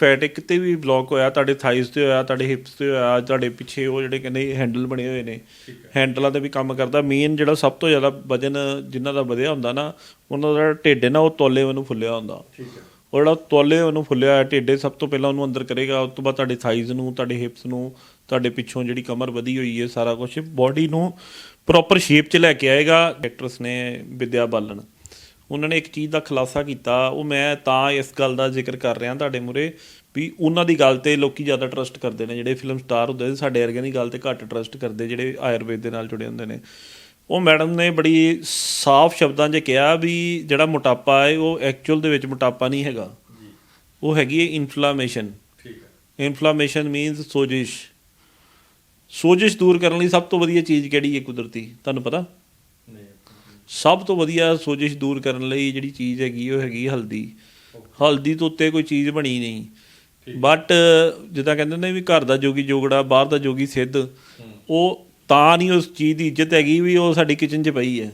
Fat ਕਿਤੇ ਵੀ block ਹੋਇਆ ਤੁਹਾਡੇ ਥਾਈਜ਼ ਤੇ ਹੋਇਆ ਤੁਹਾਡੇ ਹਿਪਸ ਤੇ ਹੋਇਆ ਤੁਹਾਡੇ ਪਿੱਛੇ ਉਹ ਜਿਹੜੇ ਕਹਿੰਦੇ ਹੈਂਡਲ ਬਣੇ ਹੋਏ ਨੇ ਹੈਂਡਲਾਂ ਤੇ ਵੀ ਕੰਮ ਕਰਦਾ। ਮੇਨ ਜਿਹੜਾ ਸਭ ਤੋਂ ਜ਼ਿਆਦਾ ਵਜਨ ਜਿਨ੍ਹਾਂ ਦਾ ਵਧਿਆ ਹੁੰਦਾ ਨਾ ਉਹਨਾਂ ਦਾ ਢਿੱਡ ਹੈ ਨਾ ਉਹ ਤੋਲੇ ਉਹਨੂੰ ਫੁੱਲਿਆ ਹੁੰਦਾ। ਠੀਕ ਹੈ। ਉਹ ਜਿਹੜਾ ਤੋਲੇ ਉਹਨੂੰ ਫੁੱਲਿਆ ਹੋਇਆ ਢਿੱਡ ਹੈ, ਸਭ ਤੋਂ ਪਹਿਲਾਂ ਉਹਨੂੰ ਅੰਦਰ ਕਰੇਗਾ ਉਸ ਤੋਂ ਬਾਅਦ ਤੁਹਾਡੇ ਥਾਈਜ਼ ਨੂੰ ਤੁਹਾਡੇ ਹਿਪਸ ਨੂੰ ਤੁਹਾਡੇ ਪਿੱਛੋਂ ਜਿਹੜੀ ਕਮਰ ਵਧੀ ਹੋਈ ਹੈ ਸਾਰਾ ਕੁਝ ਬਾਡੀ ਨੂੰ ਪ੍ਰੋਪਰ ਸ਼ੇਪ 'ਚ ਲੈ ਕੇ ਆਏਗਾ। ਡਾਕਟਰਸ ਨੇ ਵਿਦਿਆ ਬਾਲਣ। ਉਹਨਾਂ ਨੇ ਇੱਕ ਚੀਜ਼ ਦਾ ਖੁਲਾਸਾ ਕੀਤਾ ਉਹ ਮੈਂ ਤਾਂ ਇਸ ਗੱਲ ਦਾ ਜ਼ਿਕਰ ਕਰ ਰਿਹਾ ਤੁਹਾਡੇ ਮੂਰੇ ਵੀ ਉਹਨਾਂ ਦੀ ਗੱਲ ਤੇ ਲੋਕੀ ਜ਼ਿਆਦਾ ਟਰਸਟ ਕਰਦੇ ਨੇ ਜਿਹੜੇ ਫਿਲਮ ਸਟਾਰ ਹੁੰਦੇ ਨੇ ਸਾਡੇ ਵਰਗਿਆਂ ਦੀ ਗੱਲ ਤੇ ਘੱਟ ਟਰਸਟ ਕਰਦੇ ਜਿਹੜੇ ਆਯੁਰਵੇਦ ਦੇ ਨਾਲ ਜੁੜੇ ਹੁੰਦੇ ਨੇ। ਉਹ ਮੈਡਮ ਨੇ ਬੜੀ ਸਾਫ਼ ਸ਼ਬਦਾਂ 'ਚ ਕਿਹਾ ਵੀ ਜਿਹੜਾ ਮੋਟਾਪਾ ਹੈ ਉਹ ਐਕਚੁਅਲ ਦੇ ਵਿੱਚ ਮੋਟਾਪਾ ਨਹੀਂ ਹੈਗਾ। ਉਹ ਹੈਗੀ ਹੈ ਇਨਫਲਾਮੇਸ਼ਨ ਠੀਕ ਹੈ। Inflammation means ਸੋਜਿਸ਼। ਸੋਜਿਸ਼ ਦੂਰ ਕਰਨ ਲਈ ਸਭ ਤੋਂ ਵਧੀਆ ਚੀਜ਼ ਕਿਹੜੀ ਹੈ ਕੁਦਰਤੀ? ਤੁਹਾਨੂੰ ਪਤਾ? ਸਭ ਤੋਂ ਵਧੀਆ ਸੋਜਿਸ਼ ਦੂਰ ਕਰਨ ਲਈ ਜਿਹੜੀ ਚੀਜ਼ ਹੈਗੀ ਉਹ ਹੈਗੀ ਹਲਦੀ। ਹਲਦੀ ਤੋਂ ਉੱਤੇ ਕੋਈ ਚੀਜ਼ ਬਣੀ ਨਹੀਂ। ਬਟ ਜਿੱਦਾਂ ਕਹਿੰਦੇ ਨੇ ਵੀ ਘਰ ਦਾ ਜੋਗੀ ਜੋਗੜਾ ਬਾਹਰ ਦਾ ਜੋਗੀ ਸਿੱਧ ਉਹ ਤਾਂ ਨਹੀਂ ਉਸ ਚੀਜ਼ ਦੀ ਇੱਜ਼ਤ ਹੈਗੀ ਵੀ ਉਹ ਸਾਡੀ ਕਿਚਨ 'ਚ ਪਈ ਹੈ।